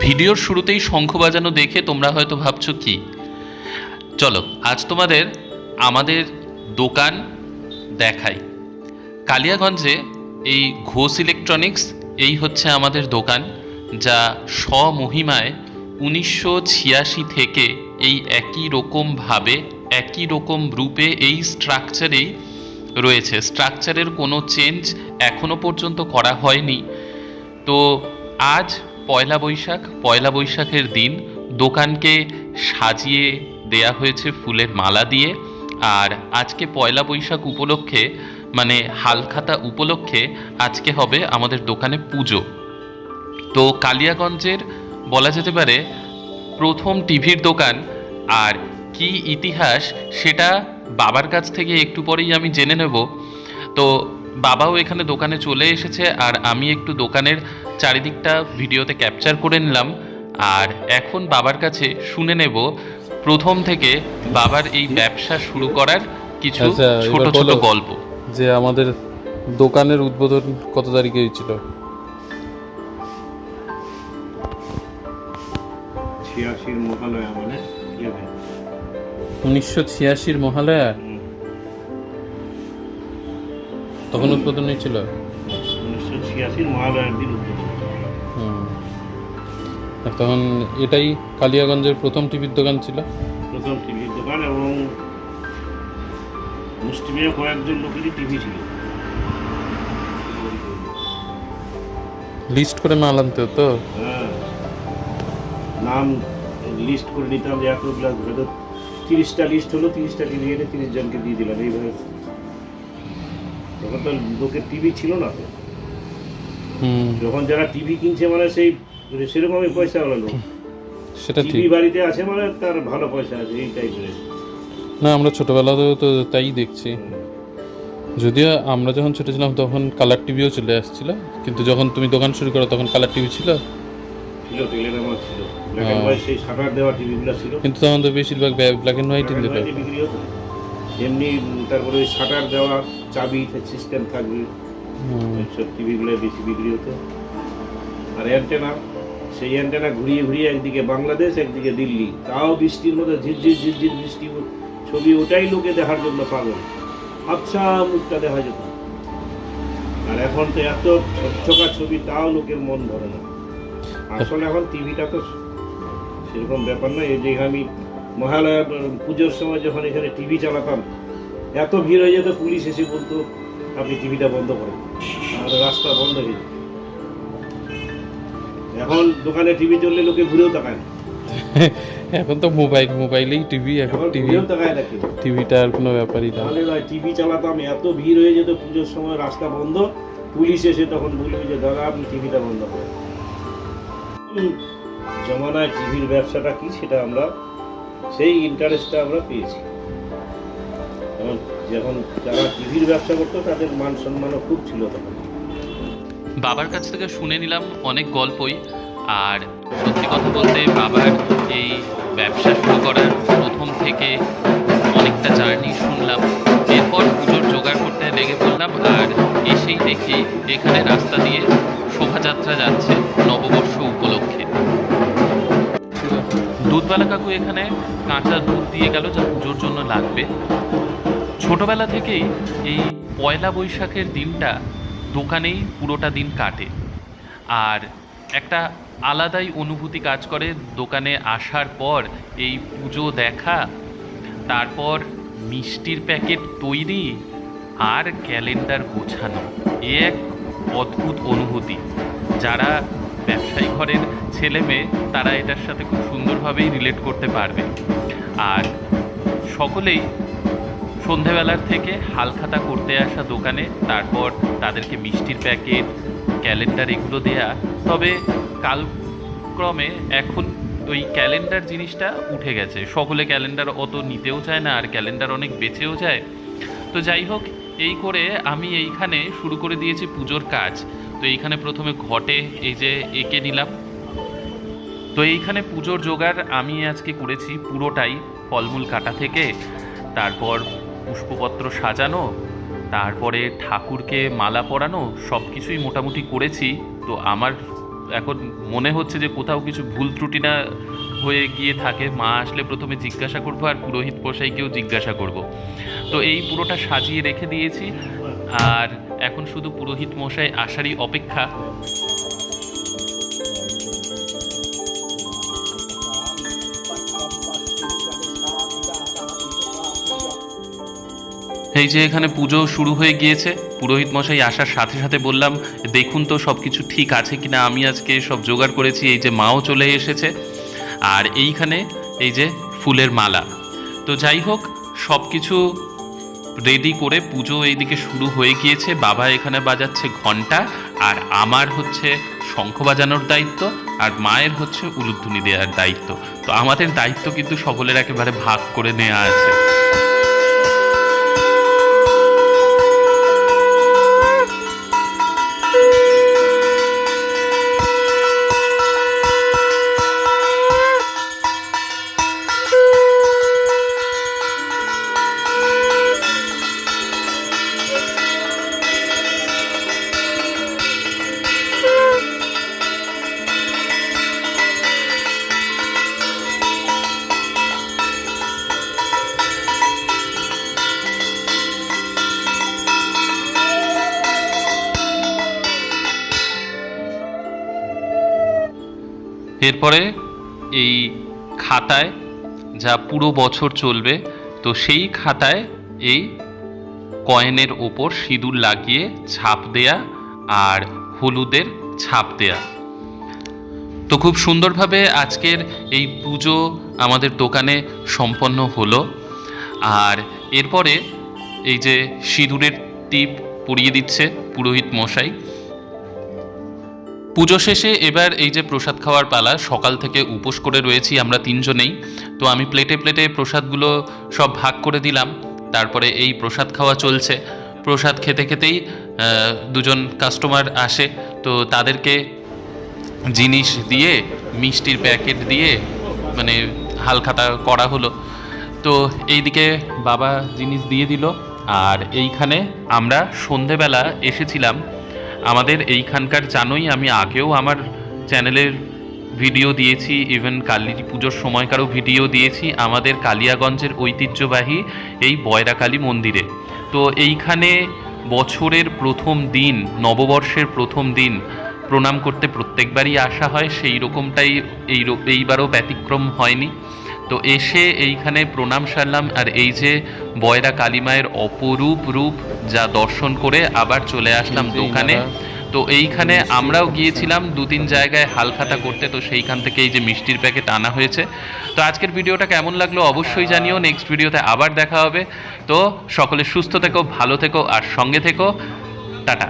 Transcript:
ভিডিওর শুরুতেই শঙ্খ বাজানো দেখে তোমরা হয়তো ভাবছ কি? চলো, আজ তোমাদের আমাদের দোকান দেখাই। কালিয়াগঞ্জে এই ঘোষ ইলেকট্রনিক্স, এই হচ্ছে আমাদের দোকান, যা স্বমহিমায় উনিশশো ছিয়াশি থেকে এই একই রকমভাবে একই রকম রূপে এই স্ট্রাকচারেই রয়েছে। স্ট্রাকচারের কোনো চেঞ্জ এখনও পর্যন্ত করা হয়নি। তো আজ পয়লা বৈশাখ, পয়লা বৈশাখের দিন দোকানকে সাজিয়ে দেয়া হয়েছে ফুলের মালা দিয়ে। আর আজকে পয়লা বৈশাখ উপলক্ষে মানে হালখাতা উপলক্ষে আজকে হবে আমাদের দোকানে পুজো। তো কালিয়াগঞ্জের বলা যেতে পারে প্রথম টিভির দোকান। আর কি ইতিহাস সেটা বাবার কাছ থেকে একটু পরেই আমি জেনে নেব। তো বাবাও এখানে দোকানে চলে এসেছে, আর আমি একটু দোকানের চারিদিকটা ভিডিওতে ক্যাপচার করে নিলাম। আর এখন বাবার কাছে শুনে নেব প্রথম থেকে বাবার এই ব্যবসা শুরু করার কিছু আচ্ছা, ছোট ছোট গল্প। যে আমাদের দোকানের উদ্বোধন কত তারিখে হয়েছিল? ছিয়াশির মহালয়া মানে উনিশশো ছিয়াশির মহালয়া? তখন উদ্বোধন হয়েছিল? উনিশশো ছিয়াশির মহালয়ার তখন এটাই কালিয়াগঞ্জের প্রথম টিভির দোকান ছিল। প্রথম টিভির দোকান এবং মুসলিমের কয়েকজন লোকেরই টিভি ছিল। লিস্ট করে মাল আনতে হতো? হ্যাঁ। নাম লিস্ট করে নিতাম যে এত গ্লাস হয়তো তিরিশটা লিস্ট হলো তিরিশটা টিভি এনে তিরিশ জনকে দিয়ে দিলাম। এইভাবে তখন তো লোকের টিভি ছিল না তো। যখন যারা টিভি কিনছে মানে সেই সেরকমই পয়সা হলো লোক। সেটা ঠিক। বাড়িতে আছে মানে তার ভালো পয়সা আছে এই টাইপের না আমরা ছোটবেলাতেও তো তাই দেখছি। যদিও আমরা যখন ছোট ছিলাম তখন কালার টিভিও চলে আসছিল। কিন্তু যখন তুমি দোকান শুরু করো তখন কালার টিভি ছিল? ছিল ব্ল্যাক হোয়াইট সেই শাটার দেওয়া টিভিগুলো ছিল। কিন্তু তখন তো বেশিরভাগ black and white Black and দিত এমনি তারপরে ওই শাটার দেওয়া চাবি সিস্টেম থাকবে সব টিভিগুলো বেশি বিক্রি হতো। আর অ্যান্টেনা সেই অ্যান্টেনা ঘুরিয়ে ঘুরিয়ে একদিকে বাংলাদেশ, একদিকে দিল্লি। তাও বৃষ্টির মধ্যে ঝিরঝির ঝিরঝির বৃষ্টি ছবি, ওটাই লোকে দেখার জন্য পাগল। আচ্ছা মুখটা দেখা যেত। আর এখন তো এত ঝকঝকা ছবি, তাও লোকের মন ধরে না। আসলে এখন টিভিটা তো সেরকম ব্যাপার না এই যে আমি মহালয়া পুজোর সময় যখন এখানে টিভি চালাতাম, এত ভিড় হয়ে যেত, পুলিশ এসে বলতো, আপনি টিভিটা বন্ধ করেন। আর রাস্তা বন্ধ হয়ে যেত। এখন দোকানে টিভি চললে লোকে ঘুরেও তাকায় না। এখন তো মোবাইল মোবাইলেই টিভি এখন টিভি টিভিটা আর কোনো ব্যাপারই না। টিভি চালাতাম এত ভিড় হয়ে যেত পুজোর সময় রাস্তা বন্ধ পুলিশ এসে তখন বলবে যে দাদা আপনি টিভিটা বন্ধ করেন। জমানায় টিভির ব্যবসাটা কি সেটা আমরা সেই ইন্টারেস্টটা আমরা পেয়েছি। যখন যারা টিভির ব্যবসা করতো তাদের মান সম্মানও খুব ছিল তখন। বাবার কাছ থেকে শুনে নিলাম অনেক গল্পই, আর সত্যি কথা বলতে বাবার এই ব্যবসা শুরু করার প্রথম থেকে অনেকটা জার্নি শুনলাম। এরপর পুজোর জোগাড় করতে লেগে পড়লাম, আর এসেই দেখি এখানে রাস্তা দিয়ে শোভাযাত্রা যাচ্ছে নববর্ষ উপলক্ষে। দুধবালা কাকু এখানে কাঁচা দুধ দিয়ে গেল যা পুজোর জন্য লাগবে। ছোটবেলা থেকেই এই পয়লা বৈশাখের দিনটা দোকানেই পুরোটা দিন কাটে। আর একটা আলাদাই অনুভূতি কাজ করে দোকানে আসার পর এই পুজো দেখা, তারপর মিষ্টির প্যাকেট তৈরি আর ক্যালেন্ডার গোছানো। এ এক অদ্ভুত অনুভূতি। যারা ব্যবসায়ী ঘরের ছেলে মেয়ে, তারা এটার সাথে খুব সুন্দরভাবেই রিলেট করতে পারবে। আর সকলেই সন্ধেবেলার থেকে হালখাতা করতে আসা দোকানে, তারপর তাদেরকে মিষ্টির প্যাকেট, ক্যালেন্ডার এগুলো দেয়া। তবে কালক্রমে এখন ওই ক্যালেন্ডার জিনিসটা উঠে গেছে। সকলে ক্যালেন্ডার অত নিতেও চায় না আর ক্যালেন্ডার অনেক বেঁচেও যায়। তো যাই হোক, এই করে আমি এইখানে শুরু করে দিয়েছি পুজোর কাজ। তো এইখানে প্রথমে ঘটে এই যে এঁকে নিলাম। তো এইখানে পুজোর জোগাড় আমি আজকে করেছি পুরোটাই ফলমূল কাটা থেকে। তারপর পুষ্পপত্র সাজানো তারপরে ঠাকুরকে মালা পরানো সব কিছুই মোটামুটি করেছি। তো আমার এখন মনে হচ্ছে যে কোথাও কিছু ভুল ত্রুটি না হয়ে গিয়ে থাকে। মা আসলে প্রথমে জিজ্ঞাসা করব আর পুরোহিত মশাইকেও জিজ্ঞাসা করব। তো এই পুরোটা সাজিয়ে রেখে দিয়েছি। আর এখন শুধু পুরোহিত মশাই আসারই অপেক্ষা। এই যে এখানে পুজো শুরু হয়ে গিয়েছে, পুরোহিত মশাই আসার সাথে সাথে বললাম, দেখুন তো সব কিছু ঠিক আছে কিনা, আমি আজকে সব জোগাড় করেছি, এই যে মাও চলে এসেছে, আর এইখানে এই যে ফুলের মালা। তো যাই হোক সব কিছু রেডি করে পুজো এইদিকে শুরু হয়ে গিয়েছে। বাবা এখানে বাজাচ্ছে ঘণ্টা আর আমার হচ্ছে শঙ্খ বাজানোর দায়িত্ব, আর মায়ের হচ্ছে উলুধ্বনি দেওয়ার দায়িত্ব। তো আমাদের দায়িত্ব কিন্তু সকলের একেবারে ভাগ করে নেওয়া আছে। এরপরে এই খাতায় যা পুরো বছর চলবে, তো সেই খাতায় এই কয়েনের ওপর সিঁদুর লাগিয়ে ছাপ দেয়া আর হলুদের ছাপ দেয়া। তো খুব সুন্দরভাবে আজকের এই পুজো আমাদের দোকানে সম্পন্ন হলো। আর এরপরে এই যে সিঁদুরের টিপ পরিয়ে দিচ্ছে পুরোহিত মশাই পুজো শেষে এবার এই যে প্রসাদ খাওয়ার পালা, সকাল থেকে উপোস করে রয়েছি আমরা তিনজনেই। তো আমি প্লেটে প্লেটে প্রসাদগুলো সব ভাগ করে দিলাম, তারপরে এই প্রসাদ খাওয়া চলছে। প্রসাদ খেতে খেতেই দুজন কাস্টমার আসে, তো তাদেরকে জিনিস দিয়ে, মিষ্টির প্যাকেট দিয়ে মানে হালখাতা করা হলো। তো এইদিকে বাবা জিনিস দিয়ে দিল, আর এইখানে আমরা সন্ধেবেলা এসেছিলাম আমাদের এইখানকার জানোই, আমি আগেও আমার চ্যানেলের ভিডিও দিয়েছি ইভেন কালী পুজোর সময়কারও ভিডিও দিয়েছি, আমাদের কালিয়াগঞ্জের ঐতিহ্যবাহী এই বয়রাকালী মন্দিরে। তো এইখানে বছরের প্রথম দিন, নববর্ষের প্রথম দিন প্রণাম করতে প্রত্যেকবারই আসা হয়, সেই রকমটাই এই এইবারও ব্যতিক্রম হয়নি। তো এসে এইখানে প্রণাম সারলাম আর এই যে বয়রা কালীমায়ের অপরূপ রূপ যা দর্শন করে আবার চলে আসলাম দোকানে। তো এইখানে আমরাও গিয়েছিলাম দু তিন জায়গায় হালখাতা করতে তো সেইখান থেকে এই যে মিষ্টির প্যাকেট আনা হয়েছে। তো আজকের ভিডিওটা কেমন লাগল অবশ্যই জানিও নেক্সট ভিডিওতে আবার দেখা হবে। তো সকলে সুস্থ থেকো ভালো থেকো আর সঙ্গে থেকো। টাটা।